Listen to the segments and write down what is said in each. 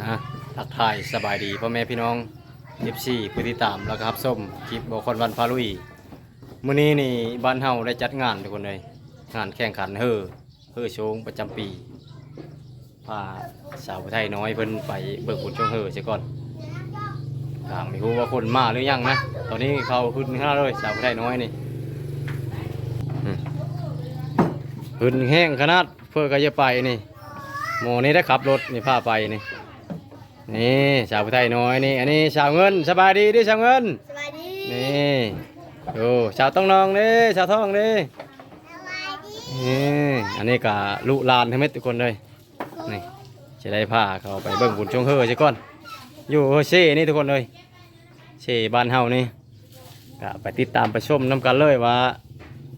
นะทักทายสบายดีพ่อแม่พี่น้องเอฟซีผู้ติดตามแล้วก็รับส้มคลิปบอกคนวันพาลุยมื้อนี้นี่บ้านเฮาได้จัดงานทุกคนเลยงานแข่งขันเฮอเฮอโชงประจำปีพาสาวไทยน้อยเพิ่นไปเบิกบุญช่วงเฮอเสียก่อนถามไม่รู้ว่าคนมาหรือยังนะตอนนี้เขาขึ้นข้างเลยสาวไทยน้อยนี่อืมขึ้นแห้งขนาดเพื่อก็จะไปนี่หมนี่ได้ขับรถนี่พาไปนี่ นี่สาวผู้ไทยน้อยนี่อันนี้สาวเงินสบายดีดิสาวเงินสวัสดีนี่โอ้สาวต้องนองเด้สาวทองเด้สวัสดีนี่อันนี้กะลูกหลานทั้งเม็ดทุกคนเลยนี่จะได้พาเขาไปเบิ่งบุญชงเฮอใช่ก่อนอยู่เช่นี่ทุกคนเลยเช่บ้านเฮานี่กะไปติดตามไปชมน้ำกันเลยว่า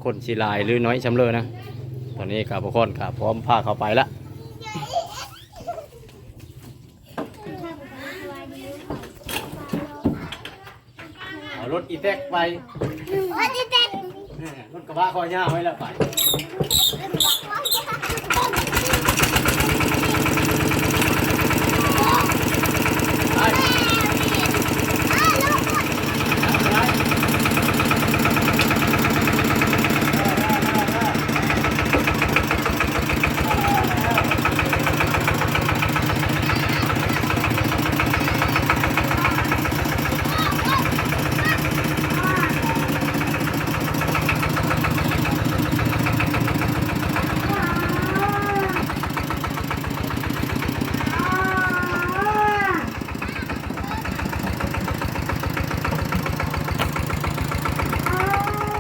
คนสีลายหรือน้อยชำเลอนะตอนนี้กับบุคคลกับพร้อมพาเขาไปละ เอา รถอีแท็กไปสวัสดีเด็กรถกระบะคอยย่าไว้แล้วไปไป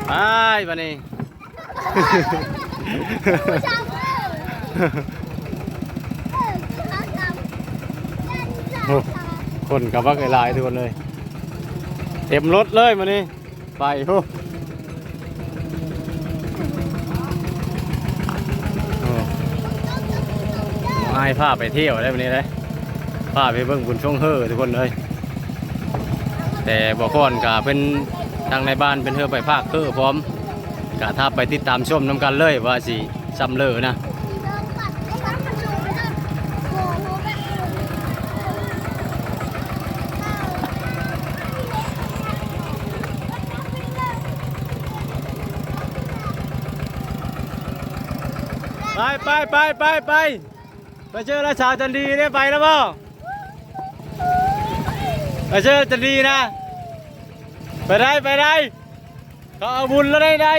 ไปบันนี้ โอ้ คนกับว่าไกลายทุกคนเลย เต็มรถเลยมานี่ไปโอ้โอ้ไม่พาไปเที่ยวได้วันนี้เลยพาไปเบิ่งบุญช่วงเฮอทุกคนเลย แต่บอกก่อนกะเป็นทางในบ้านเป็นเฮอไปภาคเฮอพร้อม กะถ้าไปติดตามชมน้ำกันเลยว่าสิซ้ำเลอนะไปไปไปไปไปไปเจอราชาจันดีเนี่ยไปแล้วเปล่ไปเจอจันดีนะ ไปได้ไปได้เขาเอาบุญแล้วได้ได้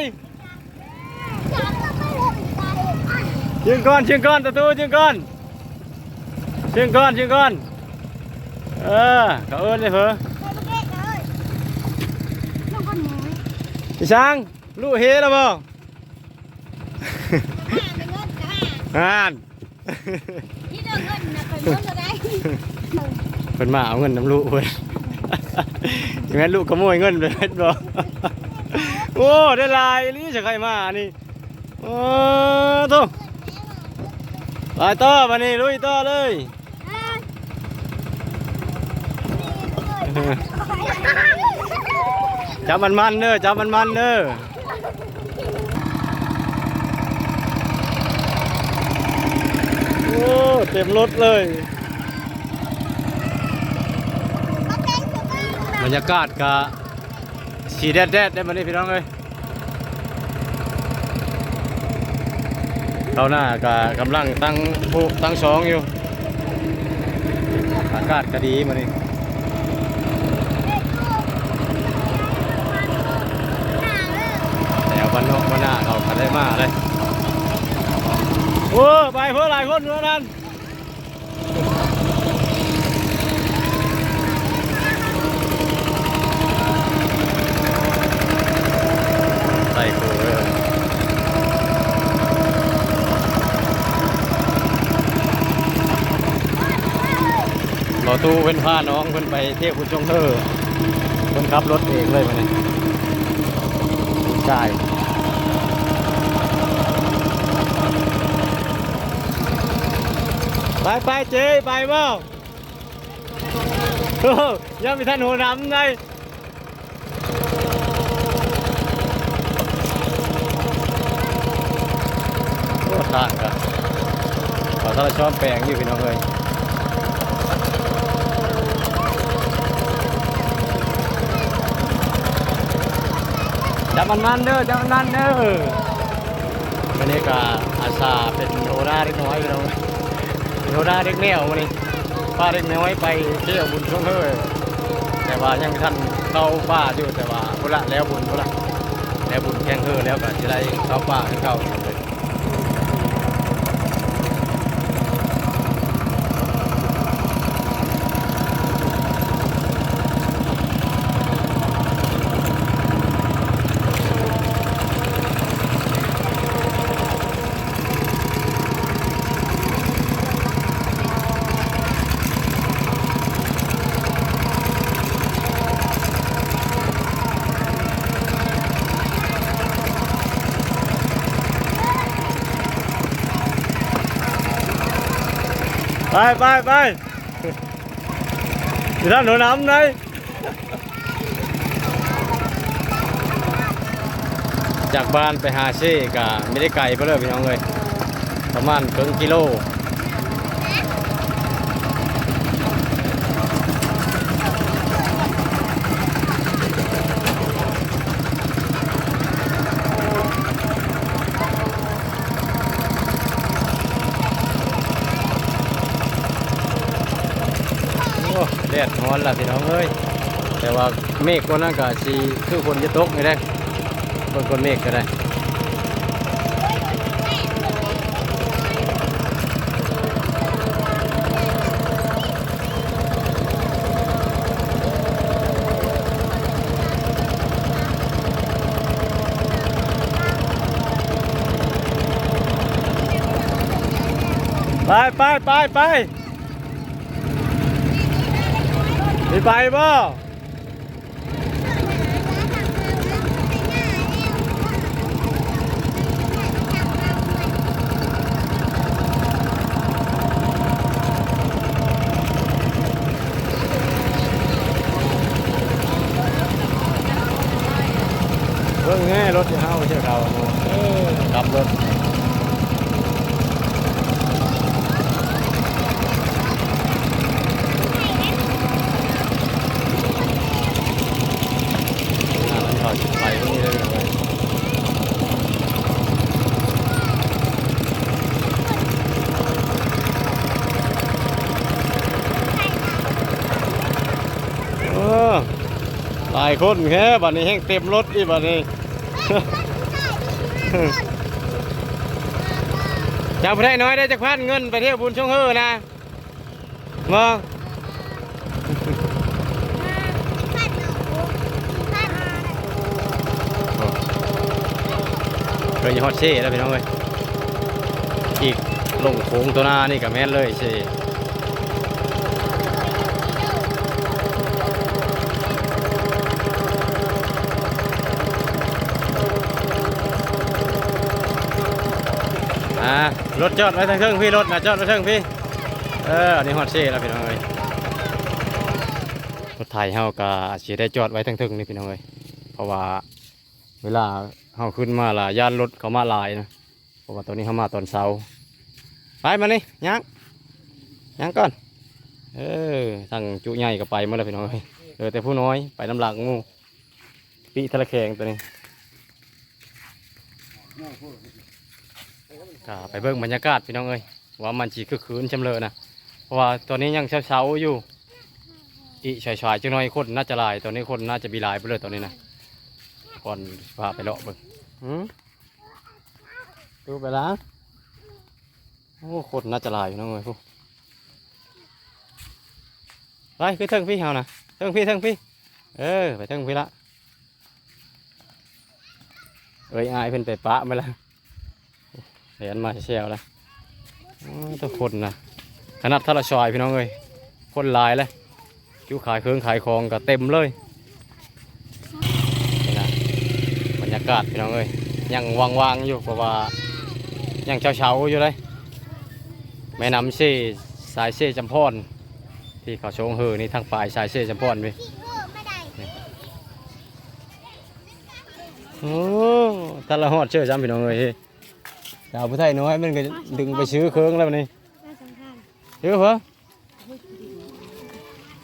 เชียงก้อนเชียงก้อนตะตูเชียงก้อนเชียงก้อนเชียงก้อนเออเขาเอิ้นเลยเพอพี่ช้างลูกเฮแล้วเปล่าอ่านที่เดินเงินนะเป็นเงินอะไรเพิ่นมาเอาเงินน้ำลูกเพิ่นถึงแม้ลูกขโมยเงินไปเพิ่นบอกโอ้ได้หลายอีหนี่จะใครมานี่โอ้โต ไปต่อมานี่ลุยต่อเลยจับมันมันๆเด้อจับมันมันๆเด้อโอ้เต็มรถเลยบรรยากาศกะสีแดดแดดๆได้มานี่พี่น้องเลย เขาหน้ากับกำลังตั้งผู้ตั้งสองอยู่ อากาศก็ดีมานี่แต่วันนอกวันหน้าเขาขันได้มาเลยโอ้ไปเพื่อหลายคนเมื่อนั้นใส่กูเลย รอตู้เพิ่นพาน้องเพิ่นไปเที่ยวคุณชงเฮอเพิ่นขับรถเองเลยมาเนี่ยใช่ไปไปเจ๊ไปเปล่าโอ้ยังมีท่านหัวน้ำไงโอ้ต่างกันขอทอดชอบแปลงอยู่พี่น้องเลย จับมันมันเด้อจับมันมันเด้อวันนี้ก็อาซาเป็นโอราเล็กน้อยพี่น้องเป็นโอราเล็กแนววันนี้ป้าเล็กน้อยไปเที่ยวบุญช่วงเฮ้ยแต่ว่ายังท่านเข้าป้าอยู่แต่ว่าพุ่นละแล้วบุญพุ่นละแล้วบุญแข่งเฮ้อแล้วก็จะได้เข้าป้าให้เข้า ไปไปไปอย่านหนูน้ำไหนจากบ้านไปหาเช่กะไม่ได้ไกลเพเลยพี่น้องเลยประมาณครึ่งกิโล ดดร้อนละพี่น้องเอ้ยแต่ว่าเมฆคนนั้นก็สีคือคนจะตกไม่ได้คนคนเมฆก็ได้ไปไปไปไป มีไปบ่เบิ่งง่รถที่เฮาเชื่อเขาเออกลับรถ อ่ามันถอดไปตรงนี้เลยเลยโอ้หลายคนแค่บัดนี้แห้งเต็มรถอีบัดนี้จำได้น้อยได้จะพันเงินไปเที่ยวบุญช่องเฮอนะมาเคยฮอตเช่แล้วพี่น้องเลยอีกลงโค้งตัวหน้านี่กับแม่เลยเช่อ่า รถจอดไว้ทางเครื่องพี่รถนะจอดไว้ทางพี่ เอออันนี้ฮอตเช่แล้วพี่น้องเลยรถไถเฮาก็สิได้จอดไว้ทางเทึงนี่พี่น้องเลยเพราะว่าเวลาเฮาขึ้นมาล่ะย่านรถเขามาหลายนะเพราะว่าตัวนี้เขามาตอนเช้าไปมานี่ยังยังก่อนเออทางจุใหญ่ก็ไปมาแล้วพี่น้องเลยเออแต่ผู้น้อยไปน้ำหลักงูปีทะเลแขงตัวนี้ ก็ไปเบิ่งบรรยากาศพี่น้องเอ้ยว่ามันจีคือคืนจำเลยนะเพราะว่าตอนนี้ยังเช้าๆอยู่อีชายๆจังน้อยคนน่าจะหลายตอนนี้คนน่าจะมีหลายไปเลยตอนนี้นะก่อนพาไปเลาะเบิ่งหืมดูไปละโอ้คนน่าจะหลายอยู่น้องเอ้ยพวกไปคือเทิงพี่เฮานะเทิงพี่เทิงพี่เออไปเทิงพี่ละเอ้ยอายเพิ่นไปปะไปละ เห็นมาเชียวละอ๋อทุกคนนะขนาดทะละชอยพี่น้องเอ้ยคนลายเลยคิวขายเครื่องขายของก็เต็มเลยนี่นะบรรยากาศพี่น้องเอ้ยยังว่างๆอยู่เพราะว่ายังเช้าๆอยู่เลยแม่น้ำเซ่สายเซ่จำพอนที่เขาชงเฮอนี่ทางปลายสายเซ่จำพอนเว้ยโอ้ทะละหอดเชื่อจำพี่น้องเอ้ย สาวผู้ไทยน้อยมันก็ดึงไปซื้อเครื่องแล้วนี่ Chưa hả?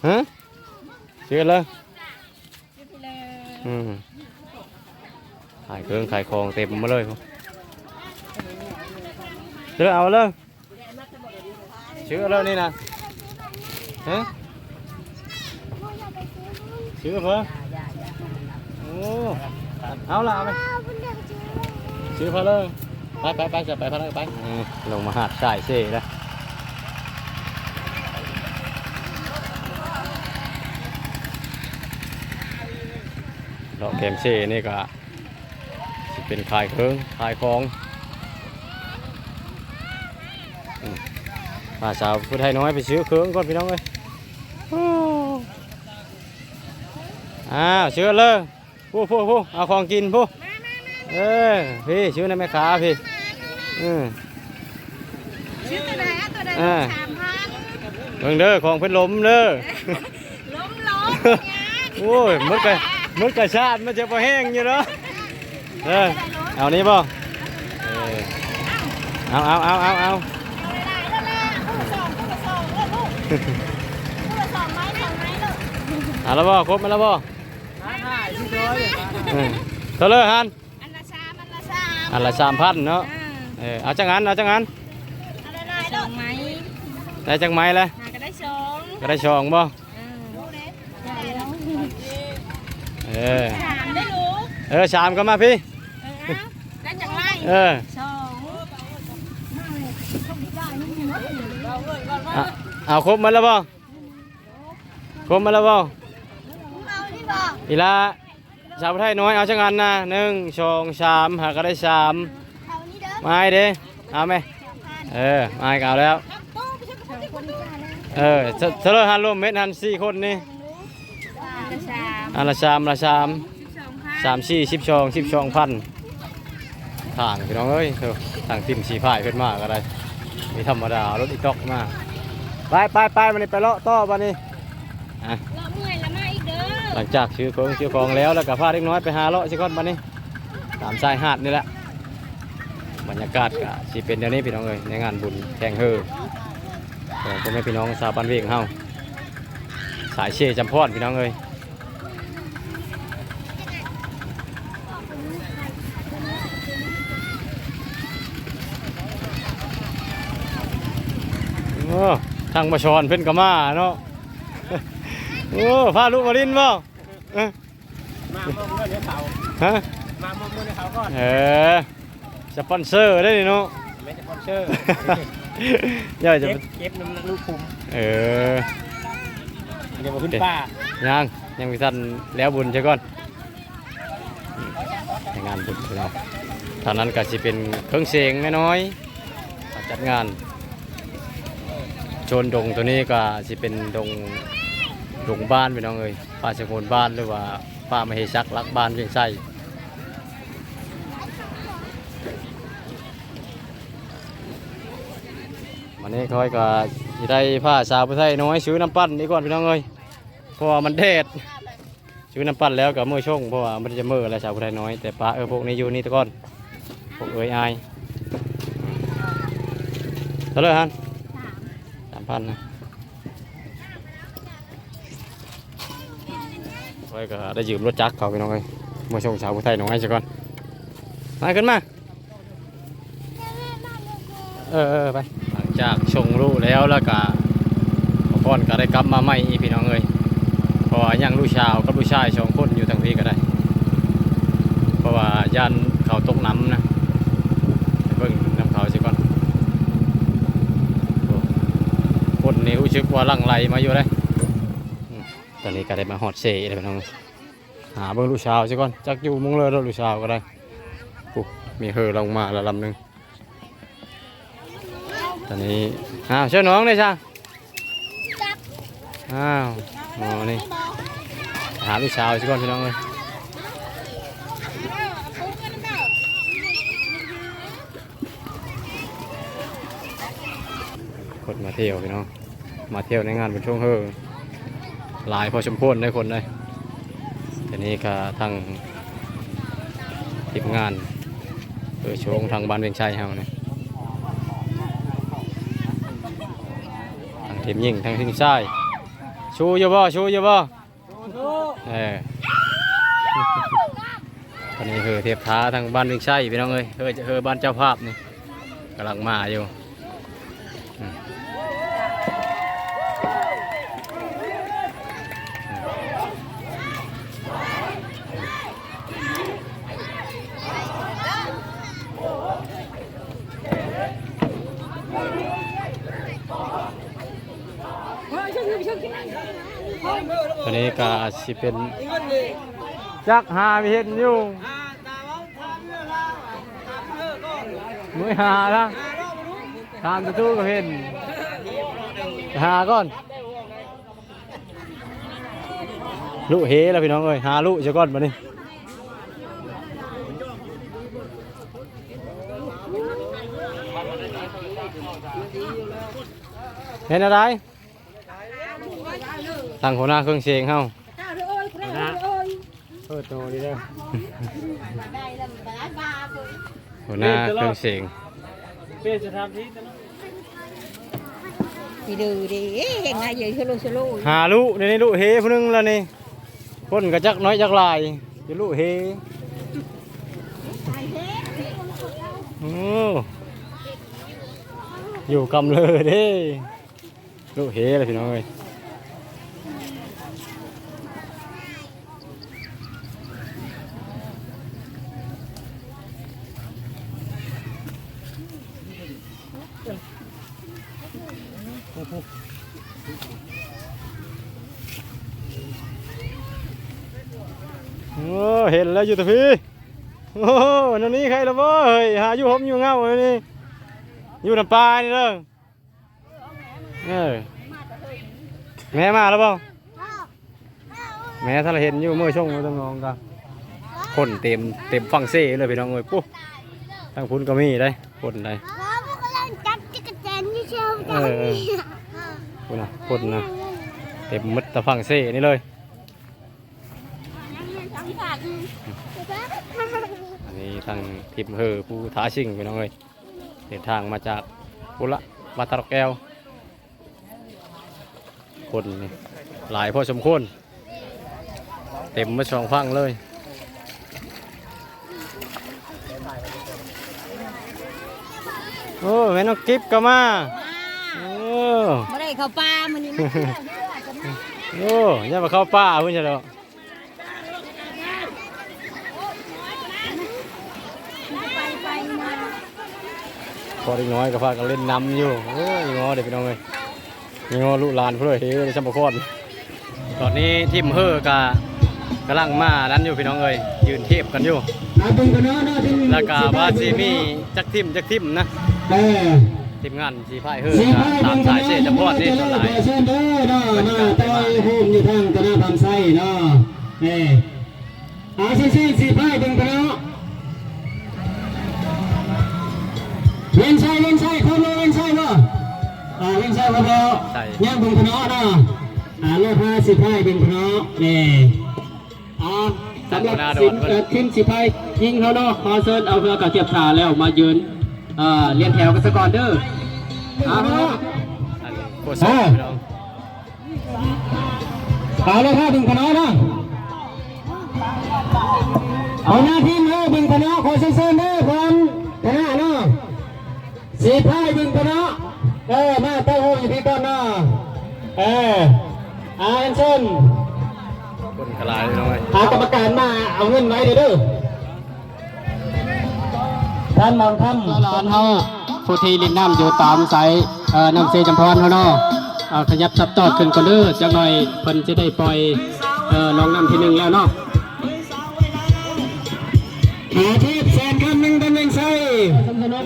Hả? Chưa lên. Ừ. ขายเครื่องขายของเต็มมาเลยพุ่นเชื่อเอาเลยเชื่อเลยนี่นะฮะเชื่อเพิ่มโอ้เอาละไปซื้อพะเลย ไปไปไปจะไปพะเลยไปลงมาหาดสายเซ่แล้วดอกเกมเซ่นี่ก็สิเป็นขายเครื่องขายของมาสาวผู้ไทยน้อยไปซื้อเครื่องก่อนพี่น้องเลยอ้าวซื้อเลยผู้ผู้ผู้เอาของกินผู้เออพี่ชื่อในแม่ค้าพี่ อืมชื่อตัวไหนอะตัวไหนอ่า สามพันเบิ่งเด้อของเพิ่นล้มเด้อ ล้มล้มโอ้ยมึดกะมึดกะชาติมันจะบ่แห้งอยู่เนาะเออเอานี้บ่เออเอาเอาเอาเอาเอาเอาเวลาแล้วแหละคู่ละสองคู่ละสองเลิกลูกคู่ละสองไม้สองไม้ลูกเอาแล้วบ่ครบมาแล้วบ่เออเท่าเลยฮันอันละสามอันละสามอันละสามพันเนาะ เออเอาจังงั้นเอาจังงั้นอันละลายสองไม้ได้จังไหมเลยหาก็ได้สองก็ได้ชองบ่ลูกเล็กใหญ่แล้วเออสามได้ลูกเออชามก็มาพี่เออเอาได้จังไรเออสองเอาเอาครบมาแล้วบ่ครบมาแล้วบ่เอาที่บอกอีละสาวไทยน้อยเอาจังงันนะหนึ่งสองสามหาก็ได้สาม เอาดิเด้เอาไหมเออไม้ก็เอาแล้ว เออเธอเธอเลยหันรวมเม็ดหันสี่คนนี่อันละสามละสามสามสี่สิบสองสิบสองพันทางพี่น้องเอ้ยเถอะทางทิมสีพายขึ้นมาก็ได้มีธรรมดารถอีตอกมาไปไปไปวันนี้ไปเลาะต่อวันนี้อะหลังจากซื้อของซื้อของแล้วแล้วก็พาเด็กน้อยไปหาเลาะสิก่อนวันนี้ตามชายหาดนี่แหละ บรรยากาศก็สิเป็นเดี๋ยวนี้พี่น้องเอ้ยในงานบุญแข่งเฮอของพ่อแม่พี่น้องชาวบ้านเวียงเฮาสายเช่จำพอดพี่น้องเอ้ยโอ้ทางมาชอนเพิ่นก็มาเนาะโอ้พาลูกมาลินบ่เอ้อมาเมื่อเมื่อเดี๋ยวเขาฮะมาเมื่อเมื่อเดี๋ยวเขาก่อนเออ สปอนเซอร์ได้นี่เนาะไม่ใช่สปอนเซอร์ย่าจะเก็บเก็บน้ำลูกคุมเออเดี๋ยวมาขึ้นป้ายังยังมีท่านแล้วบุญใช่ก่อนในงานบุญพี่น้องท่านั้นก็สิเป็นเครื่องเสียงน้อยๆมาจัดงานโชนดงตัวนี้ก็สิเป็นดงดงบ้านพี่น้องเอ้ยป่าสงวนบ้านหรือว่าป่ามเหสักรักบ้านเพียงไส้ นี้ค่อยก็สิได้ผ้าสาวผู้ไทยน้อยซื้อน้ำปั้นนี่ก่อนพี่น้องเอ้ยเพราะว่ามันแดดซื้อน้ำปั้นแล้วกับมือช่งเพราะว่ามันจะมืออะไรสาวผู้ไทยน้อยแต่ปลาเออพวกนี้อยู่นี่ตะก้อนพวกเอ้ยอายเท่าไหรฮันสามพันนะค่อยก็ได้ยืมรถจักรเขาพี่น้องเอ้ยมือช่งสาวผู้ไทยน้อยซะก่อนมาขึ้นมาเออเออไป จากชงลูกแล้วแล้วก็พ่อนก็ได้กลับมาใหม่อีพี่น้องเอ้ยเพราะว่ายังลูกชาวกับลูกชายสองคนอยู่ทางพี่ก็ได้ เพราะว่าย่านเขาตกน้ำนะเบิ่งน้ำเขาสิก่อนคนนี่รู้สึกว่าลังไหลมาอยู่เลยตอนนี้ก็ได้มาฮอดเซ่เลยพี่น้องหาเบิ่งลูกชาวสิก่อนจักอยู่มุงเลยรลูกชาวก็ได้ปุ๊มีเฮอลงมาละลำหนึ่ง ตอนนี้อ้าวช่วยน้องเลยจ้าอ้าวโอ้นี่หาลูกสาวสิก่อนพี่น้องเลยคนมาเที่ยวพี่น้องมาเที่ยวในงานเป็นช่วงเฮอหลายพอสมควรได้คนเลยทีนี้ก็ทางทีมงานเออโชงทางบ้านเวียงชัยเฮาเนี่ย ทีมยิงทางทีมชายชูอยู่บ่ชูอยู่บ่เออตอนนี้เฮอเทียบท้าทางบ้านเวียงชัยพี่น้องเอ้ยเฮอเฮอบ้านเจ้าภาพนี่กำลังมาอยู่ ก็สิเป็นจักหาเห็นอยู่มือหาละตามประตูก็เห็นหาก่อนลุเฮแล้วพี่น้องเอ้ยหาลุจะก่อนมานี่เห็นอะไร ตั้งหัวหน้าเครื่องเสียงเฮาข้าวเด้อเอ้ยข้าวเด้อเอ้ยเปิดโตดีเด้อได้แล้วมันได้บาเพิ่นหัวหน้าเครื่องเสียงเปลี่ยนสถานที่ตลอด đi đưa đi hiện nay giờ solo solo หาลุในนี้ลุเฮผู้หนึงแล้วนี่คนก็จักน้อยจักหลายจะลุเฮโอ้อยู่กำเลยเด้ลุเฮเลยพี่น้องเอ้ย เห็นแล้วอยู่แตะพี่โอ้นั่นนี่ใครละบ่เฮ้ยหาอยู่ผมอยู่เงาเลยนี่อยู่น้ำปลานี่เด้อเออแม่มาแล้วเปล่าแม่ถ้าเราเห็นอยู่เมื่อช่วงมือต้องงองกันคนเต็มเต็มฟังเซ่เลยพี่น้องเอ้ยปุ๊บทางพุ้นก็มีได้คนได้ Đó, bố có lên chặt cái cái chén như sao Ờ, ờ. คนนะคนนะเต็มมัดแตะฟังเซ่นี่เลย อันนี้ทางทีมเฮอผู้ท้าชิงพี่น้องเอ้ยเดินทางมาจากปุระวัดตะรอกแก้ว คนนี่หลายพอสมควรเต็มมาสองฟังเลยโอ้แม่น้องกิฟก็มาโอ้ Mà đây khẩu pa mà nhìn nó โอ้ย่ามาเข้าป่าเพื่อนจะเนา พอเด็กน้อยก็พากันเล่นน้ำอยู่โอ้ยงอเด็กพี่น้องเลยงอลูกหลานเพื่อนเฮ้ยชัมปะคอนตอนนี้ทีมเฮอกะกำลังมานั้นอยู่พี่น้องเอ้ยยืนเทียบกันอยู่อาเป็นคณะหน้าที่แล้วก็ว่าซีมีจักทิมจักทิมนะเออทีมงานสีพายเฮอสีกะพายตามสายเสียจำพอดนี่เจส่วนหลายเส้นเด้อเนาะมาต่อยโฮมอยู่ทางคณะพันไส้เนาะเอออาซีซีสีพายเป็นคณะ ล่นใช่เล่นใช่คนเล่นใช่บ่อ่าเล่นใช่บ่แล้วย่างเป็นคณะเนาะอ่าโลกห้าสิบพายเป็นคณะนี่อ่าสำหรับสินเอ่อทีมสิบพายยิงเขาเนาะขอเชิญเอาเรือกับเทียบขาแล้วมายืนอ่าเรียนแถวกันซะก่อนเด้ออ่าอันนี้โคตรสวยพี่น้องเอาเลยครับเป็นคณะนะเอาหน้าที่มาเป็นคณะขอเชิญเด้อคนคณะเนาะ สีพายเป็นคณะเออมาเต้าหู้อยู่ที่ต้นเนาะเอออาเอ็นเซนคนกระลายพี่น้องเอ้ยหากรรมการมาเอาเงินไว้เด้อเด้อท่านมองท่านตอนเฮาผู้ที่ลินน้ำอยู่ตามสายเอ่อน้ำเซจำพรเขาเนาะเอาขยับซับตอดขึ้นก็เด้อจังหน่อยเพิ่นจะได้ปล่อยเอ่อน้องน้ำที่หนึ่งแล้วเนาะ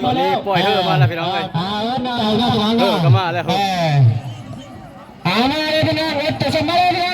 ตอนนี้ปล่อยเฮอมาแล้วพี่น้องเอ้ยอ่าเอิ้นเอาเอาเอาเฮอก็มาแล้วครับเออเอามาเลยพี่น้องเอ็ดตัวสมมาเลย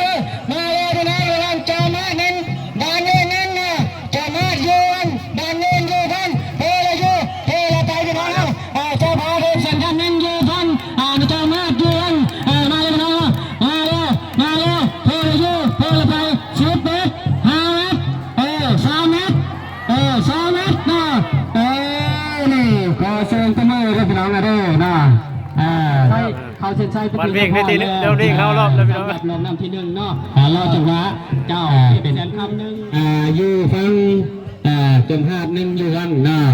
เขาเส้นชัยวันเวียงได้ทีเดียวเรียกเข้ารอบแล้วพี่น้องลงนำที่หนึ่งเนาะอ่ารอจังหวะเจ้าเป็นแสนคำหนึ่งอ่าอยู่ฟังอ่าจมหาดหนึ่งอยู่กันเนาะ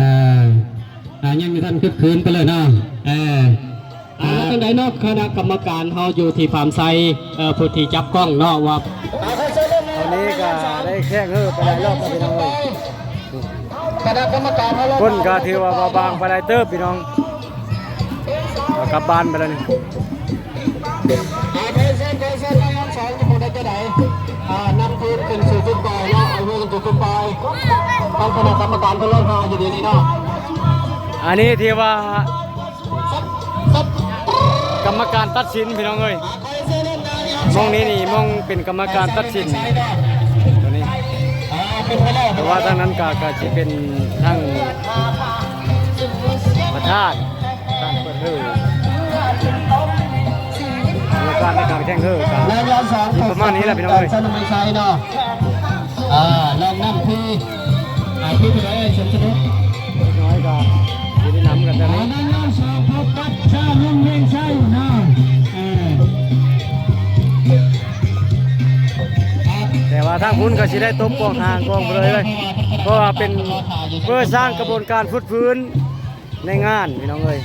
อ่าอ่ายังมีท่านคึกคืนไปเลยเนาะเอออ่าตั้งแต่นอกคณะกรรมการเฮาอยู่ที่ฟาร์มไซเอ่อผู้ที่จับกล้องเนาะว่าตอนนี้ก็ได้แข่งเฮ้อไปหลายรอบแล้วพี่น้องเอ้ยคณะกรรมการเขาคนก็ถือว่าเบาบางไปหลายเติบพี่น้อง กลับบ้านไปแล้วนี่อ่าเพเซนเพเซนนะครับสองจะหมดได้จะไหนอ่านำทีมเป็นสู่ฟุตบอลเนาะเอาเพื่อนสู่ฟุตบอลต้องคณะกรรมการเพื่อเล่นเฮาอยู่ดีนี่เนาะอันนี้ที่ว่ากรรมการตัดสินพี่น้องเอ้ยมองนี้นี่มองเป็นกรรมการตัดสินตัวนี้แต่ว่าทางนั้นก็กจะเป็นทั้งประธานทางเปิดเฮ้อ กรรมการในการแข่งเฮ้อกแล้วยอดสองประมาณนี้แหละพี่น้องเอ้ยสนุกไม่ใช่เนาะอ่าลองนั่งพี่อ่าพี่ไปเลยเฉยๆน้อยก็ยืนน้ำกันตอนนี้นั่งยอดสองพบกับชาลุ่มเลี้ยงใช่เนาะแต่ว่าทางพุ้นก็สิได้ตบกองห่างกองเลยเลยเพราะว่าเป็นเพื่อสร้างกระบวนการฟุดพื้นในงานพี่น้องเอ้ย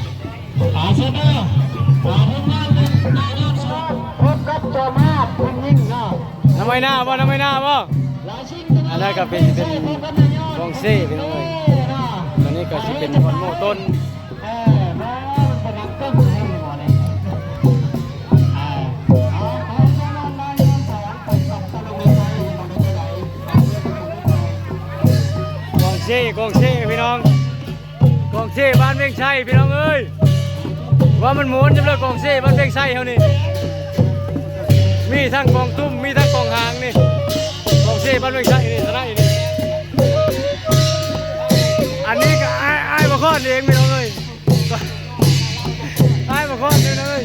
บกับจอมาดวิ่งวิ่งเนาะน้ำไม่หน้าบ่น้ำไม่หน้าบ่ลาชิงอันนั้นก็เป็นเป็นกองเซ่พี่น้องเอ้ยตอนนี้ก็สิเป็นวันโมต้นเออแม่มันเป็นนักเต้นให้หมดเลยอ่าเอาเอาเอาเอานายยอดสองพบกับสนุกไม่ใช่หมดเลยกองเซ่กองเซ่พี่น้องกองเซ่บ้านเวียงชัยพี่น้องเอ้ยว่ามันหมุนจังเลยกองเซ่บ้านเวียงชัยเฮานี่ มีทั้งกองตุ้มมีทั้งกองหางนี่กองเซ่บ้านเวียงชัยนี่สไลด์นี่อันนี้ก็ไอ้ไอ้ายมาคลอดเองพี่น้องเอ้ยไอ้ายมาคลอดเองเลย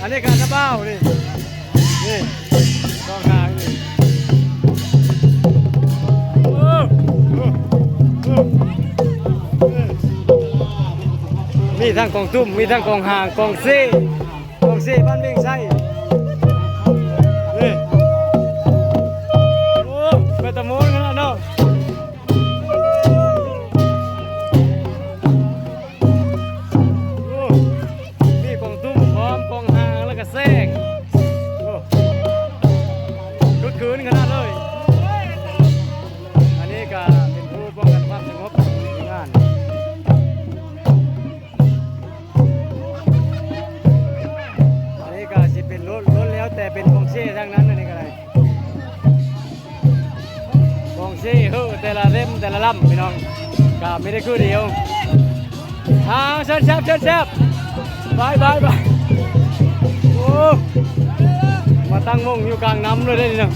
อันนี้การตะเบ้านี่นี่กองหางนี่โอ้โอ้โอ้มีทั้งกองตุ้มมีทั้งกองหางกองเซ่กองเซ่บ้านเวียงชัย นี่ ตั้งวงอยู่กลางน้ำเลยได้ดิเนาะ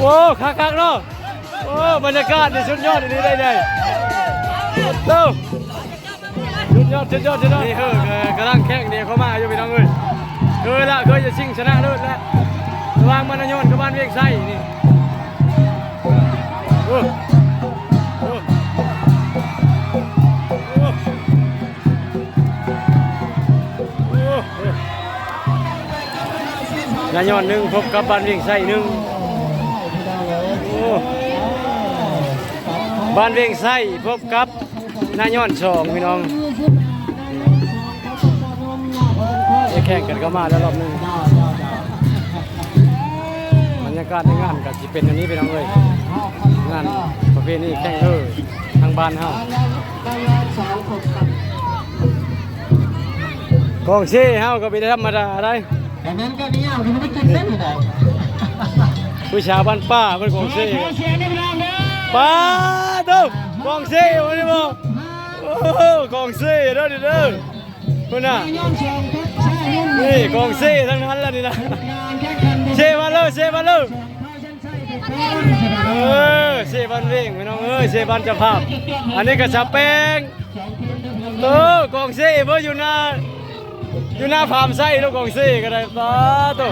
โอ้คักคักๆเนาะโอ้บรรยากาศนี่สุดยอดอันนี้ได้ไงเร็วสุดยอดสุดยอดสุดยอดนี่เฮ้อกำลังแข่งเดียวเข้ามาอยู่พี่น้องเอ้ยเคยละเคยจะชิงชนะเลิศแล้วระหวางมันนายนกับบ้านเวียงไส้นี่ นายอนหนึ่งพบกับบ้านเวียงไส้หนึ่งโอ้บ้านเวียงไส้พบกับนายอนสองพี่น้องจะแข่งกันก็มาแล้วรอบหนึงบรรยากาศในงานก็จะเป็นอันนี้พี่น้องเลยงานประเภทนี้แข่งเธอทางบ้านเฮากองเช่เฮาก็เป็นธรรมดาได้ แต่นั้นก็เนี่ยมันไม่กินเส้นเลยผู้ชาวบ้านป้าเป็นกองเซ่เชียร์ได้ไม่ได้เด้อป้าเด้อกองเซ่วันนี้บ่โอ้กองเซ่เด้อเด้อคุณน่ะย้อนสองเพชรชาลุ่มนี่กองเซ่ทั้งนั้นแล้วนี่นะงานแข่งขันเซ่มาเลยเซ่มาเลยเข้าเส้นชัยไปก่อนเออเซ่บ้านเว่งพี่น้องเอ้ยเซ่บ้านเจ้าภาพ อันนี้ก็ชาแป้งเออกองเซ่เพิ่นอยู่หน้า อยู่หน้าฟาร์มไส้ล้วกองเซ่ก็ได้ตาตัว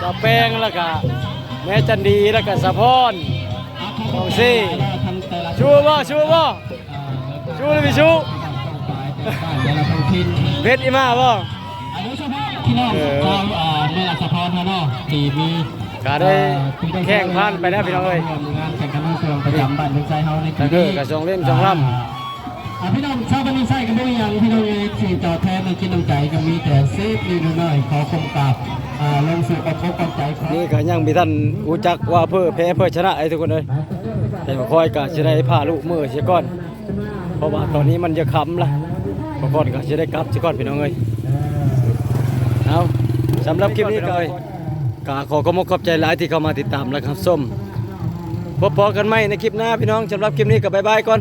ชาแปงแล้วก็แม่จันดีแล้วก็สะพอนกองเซ่ชูบ่ชูบ่ชูหรือไม่ชูเพชรอีมาบ่อันนี้เฉพาะพี่น้องของเอ่อเมื่อสะพอนเนาะที่มีก็ได้แข่งพันไปแล้วพี่น้องเอ้ยงานแข่งขันเครื่องประจำบ้านเมืองไซเฮาในปีแต่เด้นี้ก็สองเล่มสองลำอ่า พี่น้องชาวบ้านเมืองไซก็บ่มีหยังพี่น้องเอ้ยที่ตอแทนในกินน้ำใจก็มีแต่เซฟนิดหน่อยขอคมกราบอ่าลงสู่ประพบกับใจครับนี่ก็ยังมีท่านรู้จักว่าเพื่อแพ้เพื่อชนะไอ้ทุกคนเลยแต่คอยก็จะได้พาลูกมือเสียก่อน เพราะว่าตอนนี้มันจะค้ำละพอก่อนก็จะได้กลับเสียก่อนพี่น้องเอ้ยเอาสำหรับคลิปนี้ก็ก็ขอขอบคุณขอบใจหลายที่เข้ามาติดตามแล้วครับส้มพบพอกันไหมในคลิปหน้าพี่น้องสำหรับคลิปนี้ก็บายบายก่อน